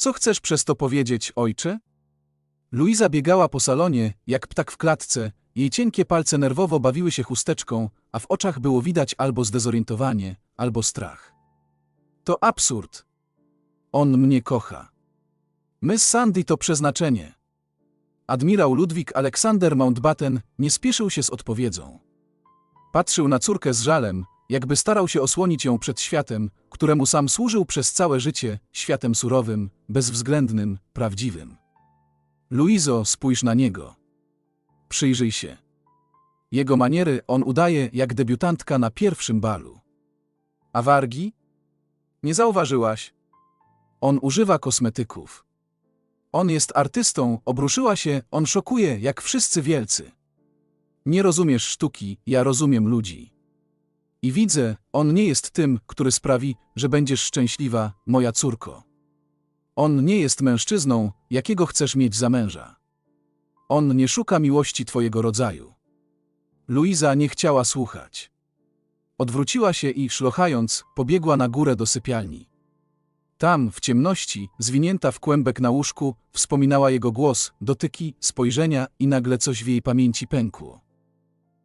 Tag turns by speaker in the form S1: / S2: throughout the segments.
S1: Co chcesz przez to powiedzieć, ojcze? Luiza biegała po salonie, jak ptak w klatce, jej cienkie palce nerwowo bawiły się chusteczką, a w oczach było widać albo zdezorientowanie, albo strach. To absurd. On mnie kocha. My z Sandy to przeznaczenie. Admirał Ludwik Aleksander Mountbatten nie spieszył się z odpowiedzią. Patrzył na córkę z żalem, jakby starał się osłonić ją przed światem, któremu sam służył przez całe życie, światem surowym, bezwzględnym, prawdziwym. Luizo, spójrz na niego. Przyjrzyj się. Jego maniery on udaje jak debiutantka na pierwszym balu. A wargi? Nie zauważyłaś? On używa kosmetyków. On jest artystą, obruszyła się, on szokuje, jak wszyscy wielcy. Nie rozumiesz sztuki, ja rozumiem ludzi. I widzę, on nie jest tym, który sprawi, że będziesz szczęśliwa, moja córko. On nie jest mężczyzną, jakiego chcesz mieć za męża. On nie szuka miłości twojego rodzaju. Luiza nie chciała słuchać. Odwróciła się i, szlochając, pobiegła na górę do sypialni. Tam, w ciemności, zwinięta w kłębek na łóżku, wspominała jego głos, dotyki, spojrzenia i nagle coś w jej pamięci pękło.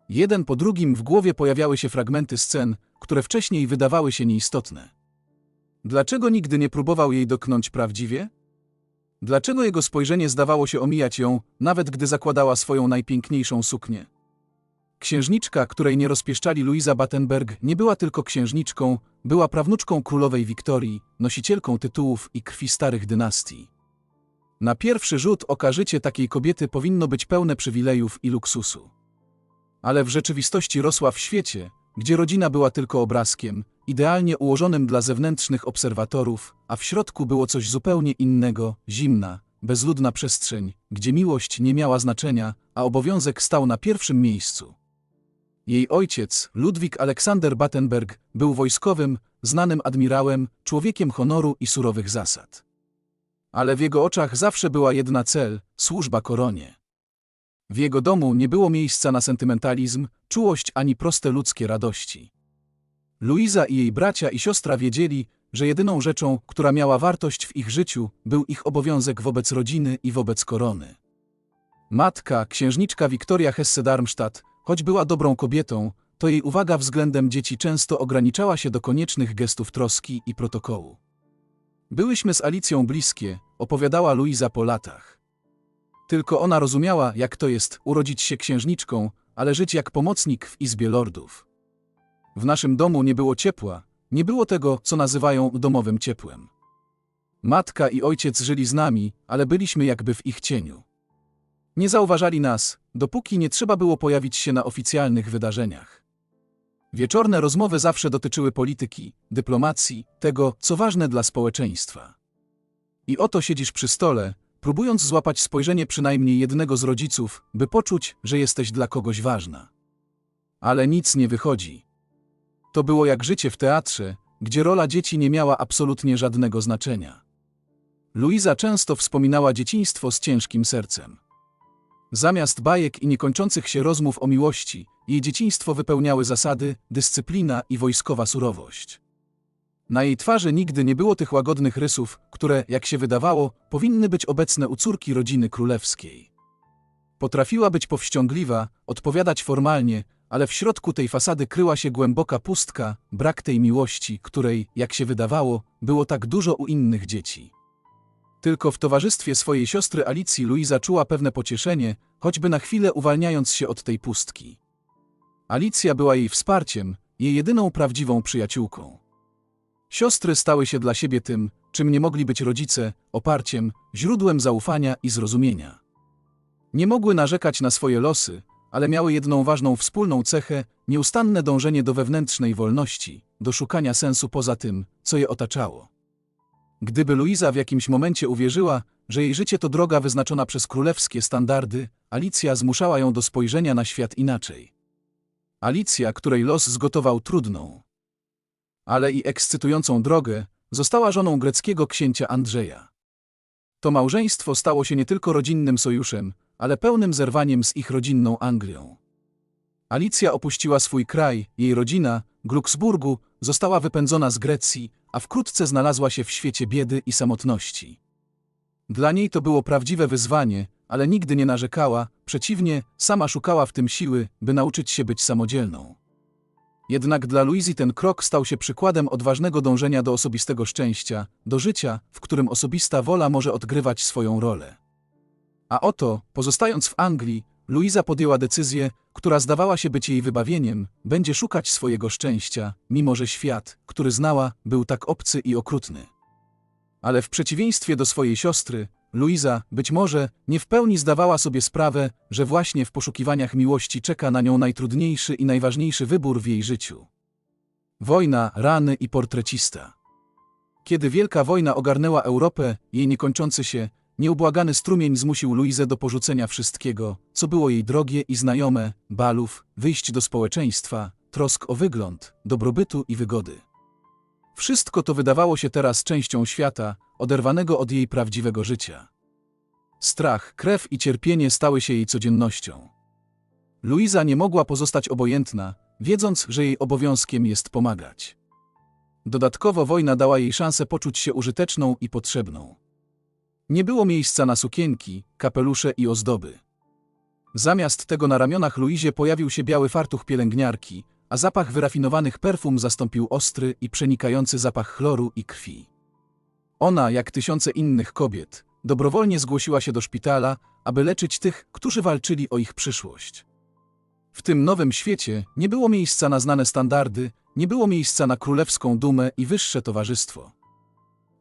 S1: Jeden po drugim w głowie pojawiały się fragmenty scen, które wcześniej wydawały się nieistotne. Dlaczego nigdy nie próbował jej doknąć prawdziwie? Dlaczego jego spojrzenie zdawało się omijać ją, nawet gdy zakładała swoją najpiękniejszą suknię? Księżniczka, której nie rozpieszczali Luisa Battenberg, nie była tylko księżniczką, była prawnuczką królowej Wiktorii, nosicielką tytułów i krwi starych dynastii. Na pierwszy rzut oka życie takiej kobiety powinno być pełne przywilejów i luksusu. Ale w rzeczywistości rosła w świecie, gdzie rodzina była tylko obrazkiem, idealnie ułożonym dla zewnętrznych obserwatorów, a w środku było coś zupełnie innego, zimna, bezludna przestrzeń, gdzie miłość nie miała znaczenia, a obowiązek stał na pierwszym miejscu. Jej ojciec, Ludwik Aleksander Battenberg, był wojskowym, znanym admirałem, człowiekiem honoru i surowych zasad. Ale w jego oczach zawsze była jedna cel służba koronie. W jego domu nie było miejsca na sentymentalizm, czułość ani proste ludzkie radości. Luiza i jej bracia i siostra wiedzieli, że jedyną rzeczą, która miała wartość w ich życiu, był ich obowiązek wobec rodziny i wobec korony. Matka, księżniczka Wiktoria Hesse-Darmstadt, choć była dobrą kobietą, to jej uwaga względem dzieci często ograniczała się do koniecznych gestów troski i protokołu. Byłyśmy z Alicją bliskie, opowiadała Luiza po latach. Tylko ona rozumiała, jak to jest urodzić się księżniczką, ale żyć jak pomocnik w Izbie Lordów. W naszym domu nie było ciepła, nie było tego, co nazywają domowym ciepłem. Matka i ojciec żyli z nami, ale byliśmy jakby w ich cieniu. Nie zauważali nas, dopóki nie trzeba było pojawić się na oficjalnych wydarzeniach. Wieczorne rozmowy zawsze dotyczyły polityki, dyplomacji, tego, co ważne dla społeczeństwa. I oto siedzisz przy stole, próbując złapać spojrzenie przynajmniej jednego z rodziców, by poczuć, że jesteś dla kogoś ważna. Ale nic nie wychodzi. To było jak życie w teatrze, gdzie rola dzieci nie miała absolutnie żadnego znaczenia. Luiza często wspominała dzieciństwo z ciężkim sercem. Zamiast bajek i niekończących się rozmów o miłości, jej dzieciństwo wypełniały zasady, dyscyplina i wojskowa surowość. Na jej twarzy nigdy nie było tych łagodnych rysów, które, jak się wydawało, powinny być obecne u córki rodziny królewskiej. Potrafiła być powściągliwa, odpowiadać formalnie, ale w środku tej fasady kryła się głęboka pustka, brak tej miłości, której, jak się wydawało, było tak dużo u innych dzieci. Tylko w towarzystwie swojej siostry Alicji Luiza czuła pewne pocieszenie, choćby na chwilę uwalniając się od tej pustki. Alicja była jej wsparciem, jej jedyną prawdziwą przyjaciółką. Siostry stały się dla siebie tym, czym nie mogli być rodzice, oparciem, źródłem zaufania i zrozumienia. Nie mogły narzekać na swoje losy, ale miały jedną ważną wspólną cechę nieustanne dążenie do wewnętrznej wolności, do szukania sensu poza tym, co je otaczało. Gdyby Luiza w jakimś momencie uwierzyła, że jej życie to droga wyznaczona przez królewskie standardy, Alicja zmuszała ją do spojrzenia na świat inaczej. Alicja, której los zgotował trudną, ale i ekscytującą drogę, została żoną greckiego księcia Andrzeja. To małżeństwo stało się nie tylko rodzinnym sojuszem, ale pełnym zerwaniem z ich rodzinną Anglią. Alicja opuściła swój kraj, jej rodzina, Glucksburgu, została wypędzona z Grecji, a wkrótce znalazła się w świecie biedy i samotności. Dla niej to było prawdziwe wyzwanie, ale nigdy nie narzekała, przeciwnie, sama szukała w tym siły, by nauczyć się być samodzielną. Jednak dla Luizy ten krok stał się przykładem odważnego dążenia do osobistego szczęścia, do życia, w którym osobista wola może odgrywać swoją rolę. A oto, pozostając w Anglii, Luiza podjęła decyzję, która zdawała się być jej wybawieniem, będzie szukać swojego szczęścia, mimo że świat, który znała, był tak obcy i okrutny. Ale w przeciwieństwie do swojej siostry, Luiza, być może, nie w pełni zdawała sobie sprawę, że właśnie w poszukiwaniach miłości czeka na nią najtrudniejszy i najważniejszy wybór w jej życiu. Wojna, rany i portrecista. Kiedy Wielka Wojna ogarnęła Europę, jej niekończący się, nieubłagany strumień zmusił Luizę do porzucenia wszystkiego, co było jej drogie i znajome, balów, wyjść do społeczeństwa, trosk o wygląd, dobrobytu i wygody. Wszystko to wydawało się teraz częścią świata, oderwanego od jej prawdziwego życia. Strach, krew i cierpienie stały się jej codziennością. Luiza nie mogła pozostać obojętna, wiedząc, że jej obowiązkiem jest pomagać. Dodatkowo wojna dała jej szansę poczuć się użyteczną i potrzebną. Nie było miejsca na sukienki, kapelusze i ozdoby. Zamiast tego na ramionach Luizie pojawił się biały fartuch pielęgniarki, a zapach wyrafinowanych perfum zastąpił ostry i przenikający zapach chloru i krwi. Ona, jak tysiące innych kobiet, dobrowolnie zgłosiła się do szpitala, aby leczyć tych, którzy walczyli o ich przyszłość. W tym nowym świecie nie było miejsca na znane standardy, nie było miejsca na królewską dumę i wyższe towarzystwo.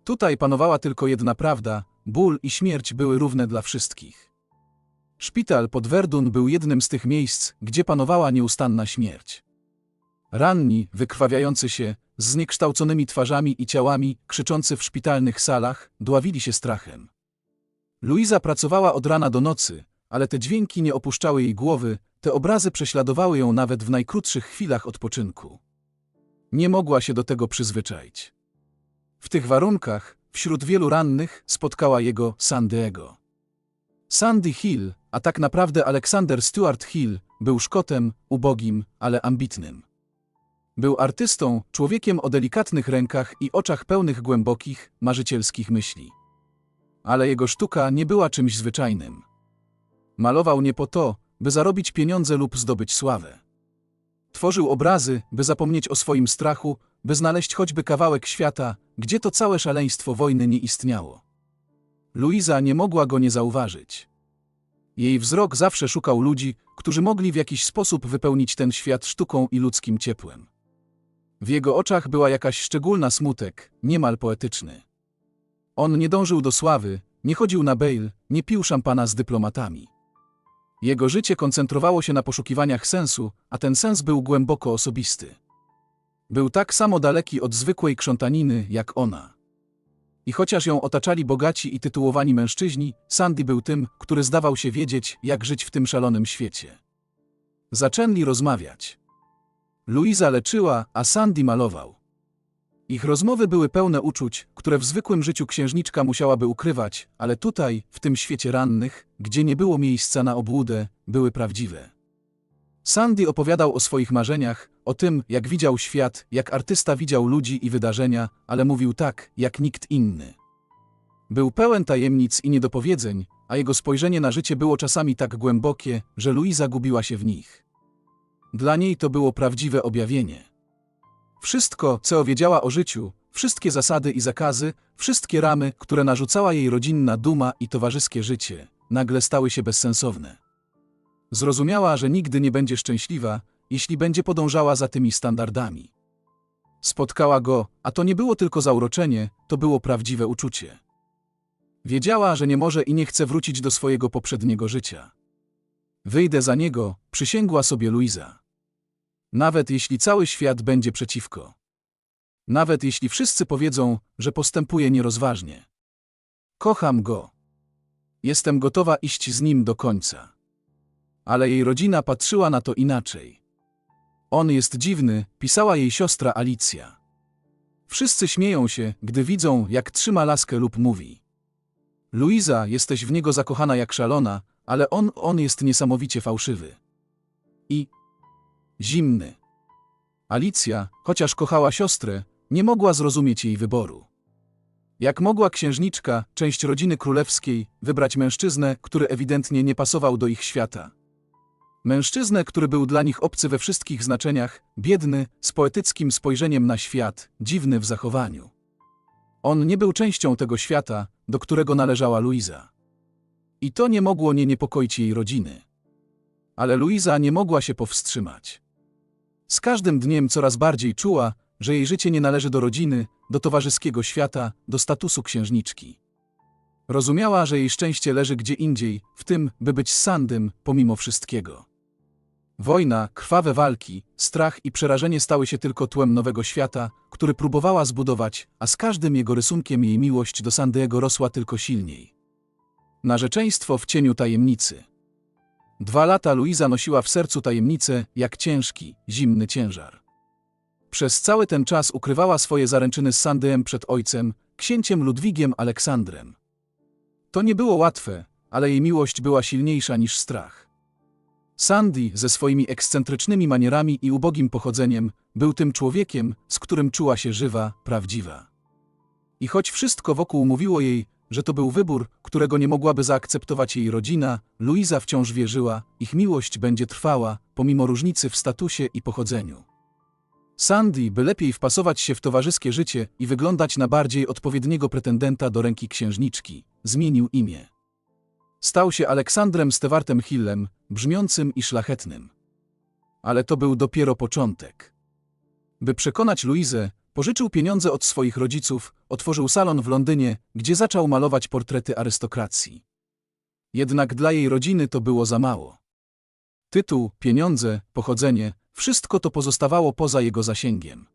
S1: Tutaj panowała tylko jedna prawda, ból i śmierć były równe dla wszystkich. Szpital pod Verdun był jednym z tych miejsc, gdzie panowała nieustanna śmierć. Ranni, wykrwawiający się, z zniekształconymi twarzami i ciałami, krzyczący w szpitalnych salach, dławili się strachem. Luiza pracowała od rana do nocy, ale te dźwięki nie opuszczały jej głowy, te obrazy prześladowały ją nawet w najkrótszych chwilach odpoczynku. Nie mogła się do tego przyzwyczaić. W tych warunkach, wśród wielu rannych, spotkała jego Sandyego. Sandy Hill, a tak naprawdę Alexander Stuart Hill, był Szkotem, ubogim, ale ambitnym. Był artystą, człowiekiem o delikatnych rękach i oczach pełnych głębokich, marzycielskich myśli. Ale jego sztuka nie była czymś zwyczajnym. Malował nie po to, by zarobić pieniądze lub zdobyć sławę. Tworzył obrazy, by zapomnieć o swoim strachu, by znaleźć choćby kawałek świata, gdzie to całe szaleństwo wojny nie istniało. Luiza nie mogła go nie zauważyć. Jej wzrok zawsze szukał ludzi, którzy mogli w jakiś sposób wypełnić ten świat sztuką i ludzkim ciepłem. W jego oczach była jakaś szczególna smutek, niemal poetyczny. On nie dążył do sławy, nie chodził na bail, nie pił szampana z dyplomatami. Jego życie koncentrowało się na poszukiwaniach sensu, a ten sens był głęboko osobisty. Był tak samo daleki od zwykłej krzątaniny, jak ona. I chociaż ją otaczali bogaci i tytułowani mężczyźni, Sandy był tym, który zdawał się wiedzieć, jak żyć w tym szalonym świecie. Zaczęli rozmawiać. Luiza leczyła, a Sandy malował. Ich rozmowy były pełne uczuć, które w zwykłym życiu księżniczka musiałaby ukrywać, ale tutaj, w tym świecie rannych, gdzie nie było miejsca na obłudę, były prawdziwe. Sandy opowiadał o swoich marzeniach, o tym, jak widział świat, jak artysta widział ludzi i wydarzenia, ale mówił tak, jak nikt inny. Był pełen tajemnic i niedopowiedzeń, a jego spojrzenie na życie było czasami tak głębokie, że Luiza gubiła się w nich. Dla niej to było prawdziwe objawienie. Wszystko, co wiedziała o życiu, wszystkie zasady i zakazy, wszystkie ramy, które narzucała jej rodzinna duma i towarzyskie życie, nagle stały się bezsensowne. Zrozumiała, że nigdy nie będzie szczęśliwa, jeśli będzie podążała za tymi standardami. Spotkała go, a to nie było tylko zauroczenie, to było prawdziwe uczucie. Wiedziała, że nie może i nie chce wrócić do swojego poprzedniego życia. Wyjdę za niego, przysięgła sobie Luiza. Nawet jeśli cały świat będzie przeciwko. Nawet jeśli wszyscy powiedzą, że postępuje nierozważnie. Kocham go. Jestem gotowa iść z nim do końca. Ale jej rodzina patrzyła na to inaczej. On jest dziwny, pisała jej siostra Alicja. Wszyscy śmieją się, gdy widzą, jak trzyma laskę lub mówi. Luiza, jesteś w niego zakochana jak szalona, ale on, on jest niesamowicie fałszywy. I zimny. Alicja, chociaż kochała siostrę, nie mogła zrozumieć jej wyboru. Jak mogła księżniczka, część rodziny królewskiej, wybrać mężczyznę, który ewidentnie nie pasował do ich świata? Mężczyznę, który był dla nich obcy we wszystkich znaczeniach, biedny, z poetyckim spojrzeniem na świat, dziwny w zachowaniu. On nie był częścią tego świata, do którego należała Luiza. I to nie mogło nie niepokoić jej rodziny. Ale Luiza nie mogła się powstrzymać. Z każdym dniem coraz bardziej czuła, że jej życie nie należy do rodziny, do towarzyskiego świata, do statusu księżniczki. Rozumiała, że jej szczęście leży gdzie indziej, w tym, by być Sandym, pomimo wszystkiego. Wojna, krwawe walki, strach i przerażenie stały się tylko tłem nowego świata, który próbowała zbudować, a z każdym jego rysunkiem jej miłość do Sandyego rosła tylko silniej. Narzeczeństwo w cieniu tajemnicy. Dwa lata Luiza nosiła w sercu tajemnicę, jak ciężki, zimny ciężar. Przez cały ten czas ukrywała swoje zaręczyny z Sandyem przed ojcem, księciem Ludwigiem Aleksandrem. To nie było łatwe, ale jej miłość była silniejsza niż strach. Sandy, ze swoimi ekscentrycznymi manierami i ubogim pochodzeniem, był tym człowiekiem, z którym czuła się żywa, prawdziwa. I choć wszystko wokół mówiło jej, że to był wybór, którego nie mogłaby zaakceptować jej rodzina, Luiza wciąż wierzyła, ich miłość będzie trwała, pomimo różnicy w statusie i pochodzeniu. Sandy, by lepiej wpasować się w towarzyskie życie i wyglądać na bardziej odpowiedniego pretendenta do ręki księżniczki, zmienił imię. Stał się Aleksandrem Stewartem Hillem, brzmiącym i szlachetnym. Ale to był dopiero początek. By przekonać Luizę, pożyczył pieniądze od swoich rodziców, otworzył salon w Londynie, gdzie zaczął malować portrety arystokracji. Jednak dla jej rodziny to było za mało. Tytuł, pieniądze, pochodzenie, wszystko to pozostawało poza jego zasięgiem.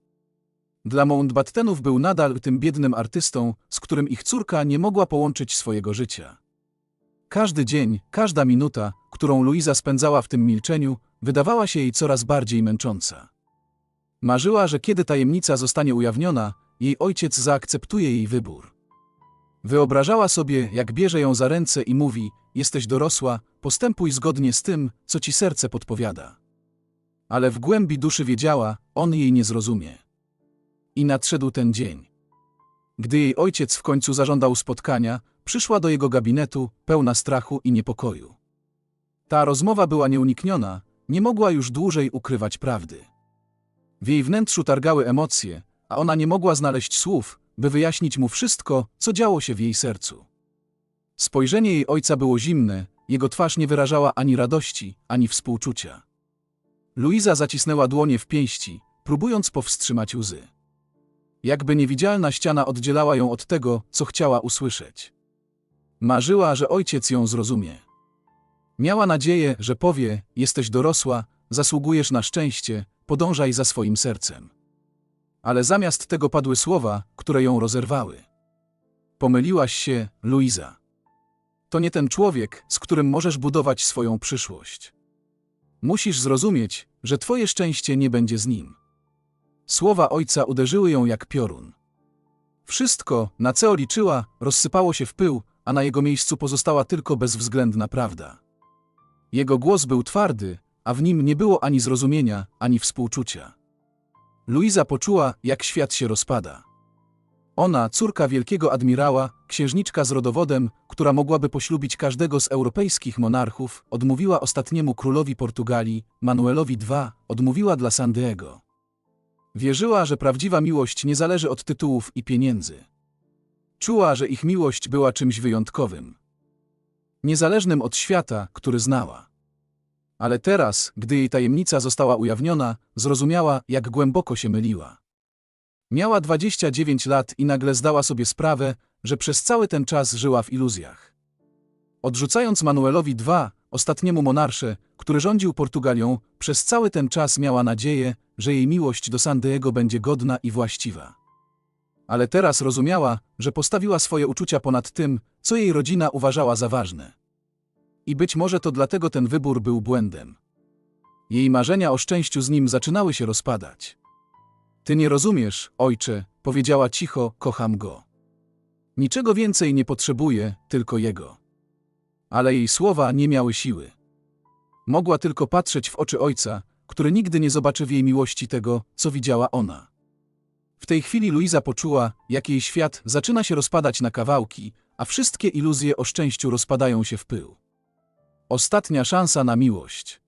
S1: Dla Mountbattenów był nadal tym biednym artystą, z którym ich córka nie mogła połączyć swojego życia. Każdy dzień, każda minuta, którą Luiza spędzała w tym milczeniu, wydawała się jej coraz bardziej męcząca. Marzyła, że kiedy tajemnica zostanie ujawniona, jej ojciec zaakceptuje jej wybór. Wyobrażała sobie, jak bierze ją za ręce i mówi: Jesteś dorosła, postępuj zgodnie z tym, co ci serce podpowiada. Ale w głębi duszy wiedziała, on jej nie zrozumie. I nadszedł ten dzień. Gdy jej ojciec w końcu zażądał spotkania, przyszła do jego gabinetu, pełna strachu i niepokoju. Ta rozmowa była nieunikniona, nie mogła już dłużej ukrywać prawdy. W jej wnętrzu targały emocje, a ona nie mogła znaleźć słów, by wyjaśnić mu wszystko, co działo się w jej sercu. Spojrzenie jej ojca było zimne, jego twarz nie wyrażała ani radości, ani współczucia. Luiza zacisnęła dłonie w pięści, próbując powstrzymać łzy. Jakby niewidzialna ściana oddzielała ją od tego, co chciała usłyszeć. Marzyła, że ojciec ją zrozumie. Miała nadzieję, że powie: Jesteś dorosła, zasługujesz na szczęście, podążaj za swoim sercem. Ale zamiast tego padły słowa, które ją rozerwały. Pomyliłaś się, Luiza. To nie ten człowiek, z którym możesz budować swoją przyszłość. Musisz zrozumieć, że twoje szczęście nie będzie z nim. Słowa ojca uderzyły ją jak piorun. Wszystko, na co liczyła, rozsypało się w pył, a na jego miejscu pozostała tylko bezwzględna prawda. Jego głos był twardy, a w nim nie było ani zrozumienia, ani współczucia. Luiza poczuła, jak świat się rozpada. Ona, córka wielkiego admirała, księżniczka z rodowodem, która mogłaby poślubić każdego z europejskich monarchów, odmówiła ostatniemu królowi Portugalii, Manuelowi II, odmówiła dla Sandiego. Wierzyła, że prawdziwa miłość nie zależy od tytułów i pieniędzy. Czuła, że ich miłość była czymś wyjątkowym. Niezależnym od świata, który znała. Ale teraz, gdy jej tajemnica została ujawniona, zrozumiała, jak głęboko się myliła. Miała 29 lat i nagle zdała sobie sprawę, że przez cały ten czas żyła w iluzjach. Odrzucając Manuelowi II, ostatniemu monarsze, który rządził Portugalią, przez cały ten czas miała nadzieję, że jej miłość do Sandiego będzie godna i właściwa. Ale teraz rozumiała, że postawiła swoje uczucia ponad tym, co jej rodzina uważała za ważne. I być może to dlatego ten wybór był błędem. Jej marzenia o szczęściu z nim zaczynały się rozpadać. Ty nie rozumiesz, ojcze, powiedziała cicho, kocham go. Niczego więcej nie potrzebuję, tylko jego. Ale jej słowa nie miały siły. Mogła tylko patrzeć w oczy ojca, który nigdy nie zobaczy w jej miłości tego, co widziała ona. W tej chwili Luiza poczuła, jak jej świat zaczyna się rozpadać na kawałki, a wszystkie iluzje o szczęściu rozpadają się w pył. Ostatnia szansa na miłość.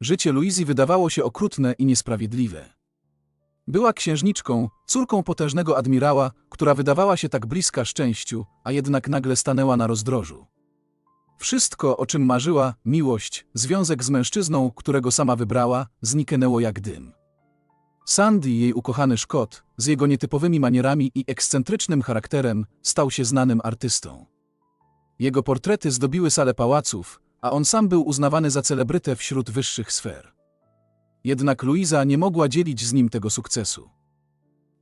S1: Życie Luizy wydawało się okrutne i niesprawiedliwe. Była księżniczką, córką potężnego admirała, która wydawała się tak bliska szczęściu, a jednak nagle stanęła na rozdrożu. Wszystko, o czym marzyła, miłość, związek z mężczyzną, którego sama wybrała, zniknęło jak dym. Sandy, jej ukochany Szkot, z jego nietypowymi manierami i ekscentrycznym charakterem, stał się znanym artystą. Jego portrety zdobiły salę pałaców, a on sam był uznawany za celebrytę wśród wyższych sfer. Jednak Luiza nie mogła dzielić z nim tego sukcesu.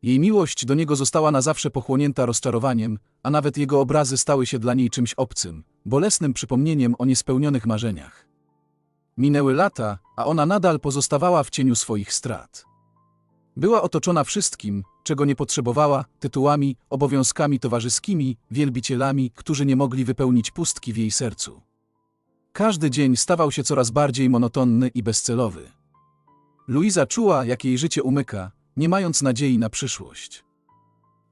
S1: Jej miłość do niego została na zawsze pochłonięta rozczarowaniem, a nawet jego obrazy stały się dla niej czymś obcym, bolesnym przypomnieniem o niespełnionych marzeniach. Minęły lata, a ona nadal pozostawała w cieniu swoich strat. Była otoczona wszystkim, czego nie potrzebowała, tytułami, obowiązkami towarzyskimi, wielbicielami, którzy nie mogli wypełnić pustki w jej sercu. Każdy dzień stawał się coraz bardziej monotonny i bezcelowy. Luiza czuła, jak jej życie umyka, nie mając nadziei na przyszłość.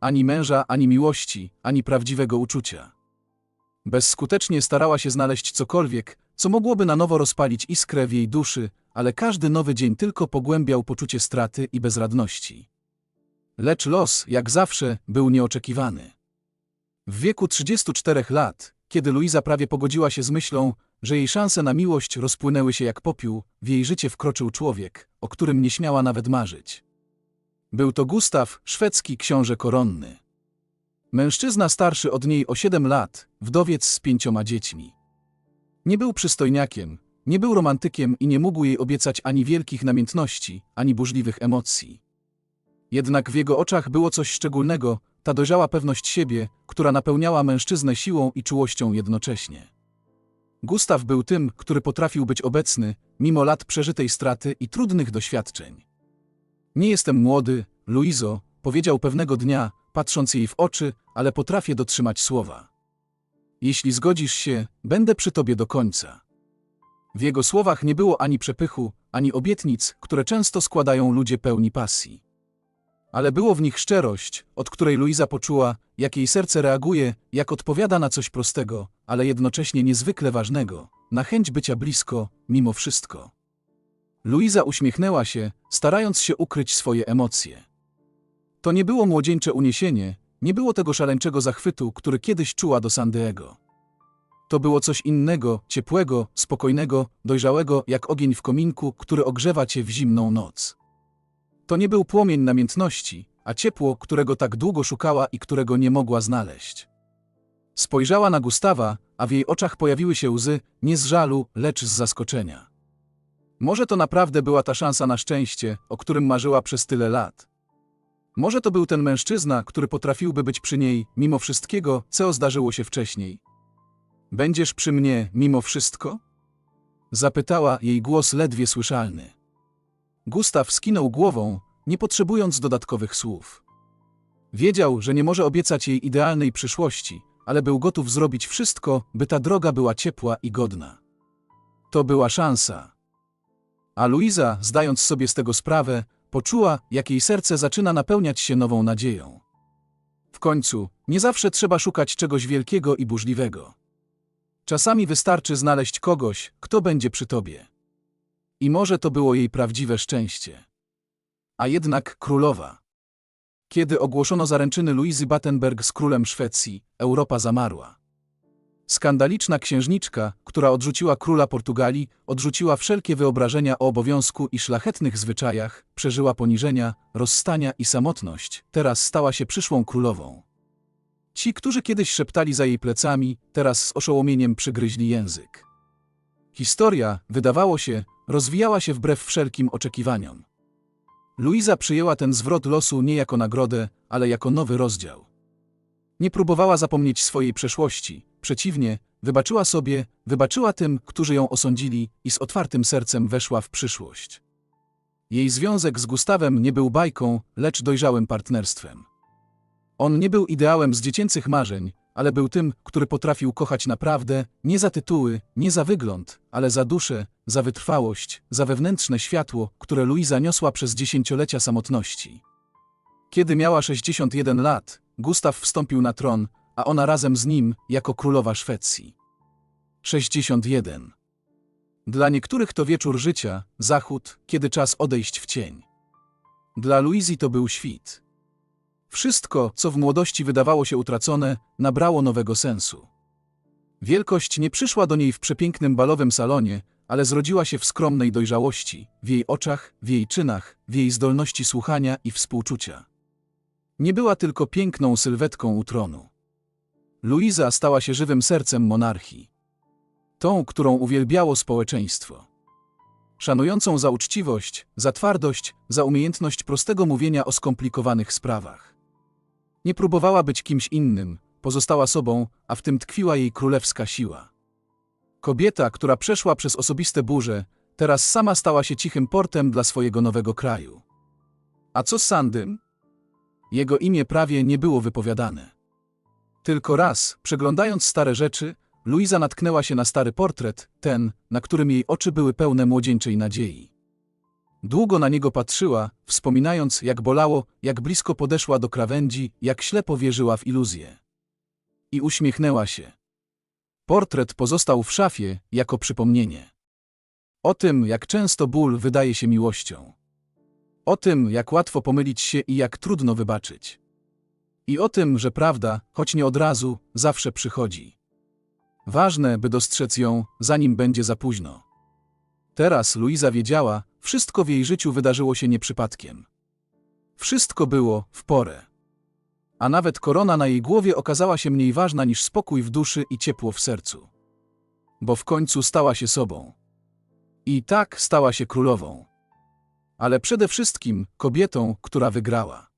S1: Ani męża, ani miłości, ani prawdziwego uczucia. Bezskutecznie starała się znaleźć cokolwiek, co mogłoby na nowo rozpalić iskrę w jej duszy, ale każdy nowy dzień tylko pogłębiał poczucie straty i bezradności. Lecz los, jak zawsze, był nieoczekiwany. W wieku 34 lat, kiedy Luiza prawie pogodziła się z myślą, że jej szanse na miłość rozpłynęły się jak popiół, w jej życie wkroczył człowiek, o którym nie śmiała nawet marzyć. Był to Gustaw, szwedzki książę koronny. Mężczyzna starszy od niej o siedem lat, wdowiec z pięcioma dziećmi. Nie był przystojniakiem, nie był romantykiem i nie mógł jej obiecać ani wielkich namiętności, ani burzliwych emocji. Jednak w jego oczach było coś szczególnego, ta dojrzała pewność siebie, która napełniała mężczyznę siłą i czułością jednocześnie. Gustaw był tym, który potrafił być obecny, mimo lat przeżytej straty i trudnych doświadczeń. Nie jestem młody, Luizo, powiedział pewnego dnia, patrząc jej w oczy, ale potrafię dotrzymać słowa. Jeśli zgodzisz się, będę przy tobie do końca. W jego słowach nie było ani przepychu, ani obietnic, które często składają ludzie pełni pasji. Ale było w nich szczerość, od której Luiza poczuła, jak jej serce reaguje, jak odpowiada na coś prostego, ale jednocześnie niezwykle ważnego, na chęć bycia blisko, mimo wszystko. Luiza uśmiechnęła się, starając się ukryć swoje emocje. To nie było młodzieńcze uniesienie, nie było tego szaleńczego zachwytu, który kiedyś czuła do Sandiego. To było coś innego, ciepłego, spokojnego, dojrzałego, jak ogień w kominku, który ogrzewa cię w zimną noc. To nie był płomień namiętności, a ciepło, którego tak długo szukała i którego nie mogła znaleźć. Spojrzała na Gustawa, a w jej oczach pojawiły się łzy, nie z żalu, lecz z zaskoczenia. Może to naprawdę była ta szansa na szczęście, o którym marzyła przez tyle lat. Może to był ten mężczyzna, który potrafiłby być przy niej, mimo wszystkiego, co zdarzyło się wcześniej. Będziesz przy mnie, mimo wszystko? Zapytała jej głos ledwie słyszalny. Gustaw skinął głową, nie potrzebując dodatkowych słów. Wiedział, że nie może obiecać jej idealnej przyszłości, ale był gotów zrobić wszystko, by ta droga była ciepła i godna. To była szansa. A Luiza, zdając sobie z tego sprawę, poczuła, jak jej serce zaczyna napełniać się nową nadzieją. W końcu, nie zawsze trzeba szukać czegoś wielkiego i burzliwego. Czasami wystarczy znaleźć kogoś, kto będzie przy tobie. I może to było jej prawdziwe szczęście. A jednak królowa. Kiedy ogłoszono zaręczyny Luizy Battenberg z królem Szwecji, Europa zamarła. Skandaliczna księżniczka, która odrzuciła króla Portugalii, odrzuciła wszelkie wyobrażenia o obowiązku i szlachetnych zwyczajach, przeżyła poniżenia, rozstania i samotność, teraz stała się przyszłą królową. Ci, którzy kiedyś szeptali za jej plecami, teraz z oszołomieniem przygryźli język. Historia, wydawało się, rozwijała się wbrew wszelkim oczekiwaniom. Luiza przyjęła ten zwrot losu nie jako nagrodę, ale jako nowy rozdział. Nie próbowała zapomnieć swojej przeszłości, przeciwnie, wybaczyła sobie, wybaczyła tym, którzy ją osądzili i z otwartym sercem weszła w przyszłość. Jej związek z Gustawem nie był bajką, lecz dojrzałym partnerstwem. On nie był ideałem z dziecięcych marzeń, ale był tym, który potrafił kochać naprawdę, nie za tytuły, nie za wygląd, ale za duszę, za wytrwałość, za wewnętrzne światło, które Luiza niosła przez dziesięciolecia samotności. Kiedy miała 61 lat, Gustaw wstąpił na tron, a ona razem z nim jako królowa Szwecji. 61. Dla niektórych to wieczór życia, zachód, kiedy czas odejść w cień. Dla Luizji to był świt. Wszystko, co w młodości wydawało się utracone, nabrało nowego sensu. Wielkość nie przyszła do niej w przepięknym balowym salonie, ale zrodziła się w skromnej dojrzałości, w jej oczach, w jej czynach, w jej zdolności słuchania i współczucia. Nie była tylko piękną sylwetką u tronu. Luiza stała się żywym sercem monarchii. Tą, którą uwielbiało społeczeństwo. Szanującą za uczciwość, za twardość, za umiejętność prostego mówienia o skomplikowanych sprawach. Nie próbowała być kimś innym, pozostała sobą, a w tym tkwiła jej królewska siła. Kobieta, która przeszła przez osobiste burze, teraz sama stała się cichym portem dla swojego nowego kraju. A co z Sandym? Jego imię prawie nie było wypowiadane. Tylko raz, przeglądając stare rzeczy, Luiza natknęła się na stary portret, ten, na którym jej oczy były pełne młodzieńczej nadziei. Długo na niego patrzyła, wspominając, jak bolało, jak blisko podeszła do krawędzi, jak ślepo wierzyła w iluzję. I uśmiechnęła się. Portret pozostał w szafie jako przypomnienie. O tym, jak często ból wydaje się miłością. O tym, jak łatwo pomylić się i jak trudno wybaczyć. I o tym, że prawda, choć nie od razu, zawsze przychodzi. Ważne, by dostrzec ją, zanim będzie za późno. Teraz Luiza wiedziała, wszystko w jej życiu wydarzyło się nie przypadkiem. Wszystko było w porę. A nawet korona na jej głowie okazała się mniej ważna niż spokój w duszy i ciepło w sercu. Bo w końcu stała się sobą. I tak stała się królową. Ale przede wszystkim kobietą, która wygrała.